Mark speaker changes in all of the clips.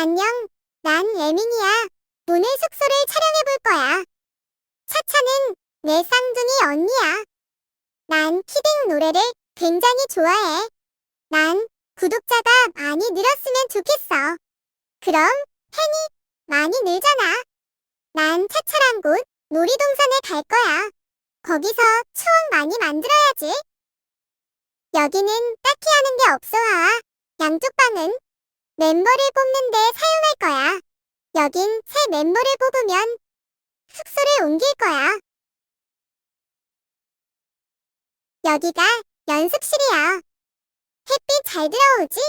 Speaker 1: 안녕, 난 예민이야. 오늘 숙소를 촬영해 볼 거야. 차차는 내 쌍둥이 언니야. 난 키딩 노래를 굉장히 좋아해. 난 구독자가 많이 늘었으면 좋겠어. 그럼 팬이 많이 늘잖아. 난 차차랑 곧 놀이동산에 갈 거야. 거기서 추억 많이 만들어야지. 여기는 딱히 하는 게 없어, 아. 양쪽 방은 멤버를 뽑는 데 사용할 거야. 여긴 새 멤버를 뽑으면 숙소를 옮길 거야. 여기가 연습실이야. 햇빛 잘 들어오지?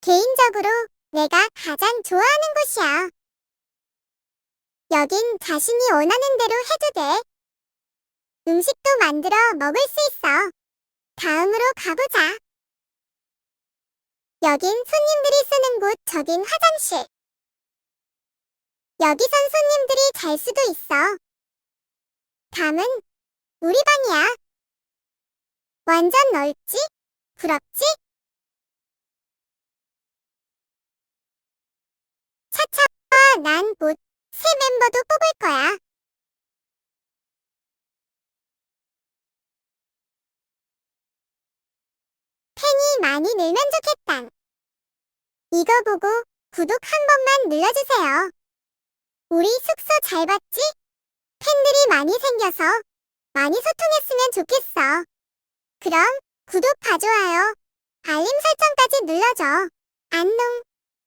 Speaker 1: 개인적으로 내가 가장 좋아하는 곳이야. 여긴 자신이 원하는 대로 해도 돼. 음식도 만들어 먹을 수 있어. 다음으로 가보자. 여긴 손님들이 쓰는 곳, 저긴 화장실. 여기선 손님들이 잘 수도 있어. 다음은 우리 방이야. 완전 넓지? 부럽지? 차차와 난곧 새 멤버도 뽑을 거야. 많이 늘면 좋겠다. 이거 보고 구독 한 번만 눌러주세요. 우리 숙소 잘 봤지? 팬들이 많이 생겨서 많이 소통했으면 좋겠어. 그럼 구독과 좋아요, 알림 설정까지 눌러줘. 안녕.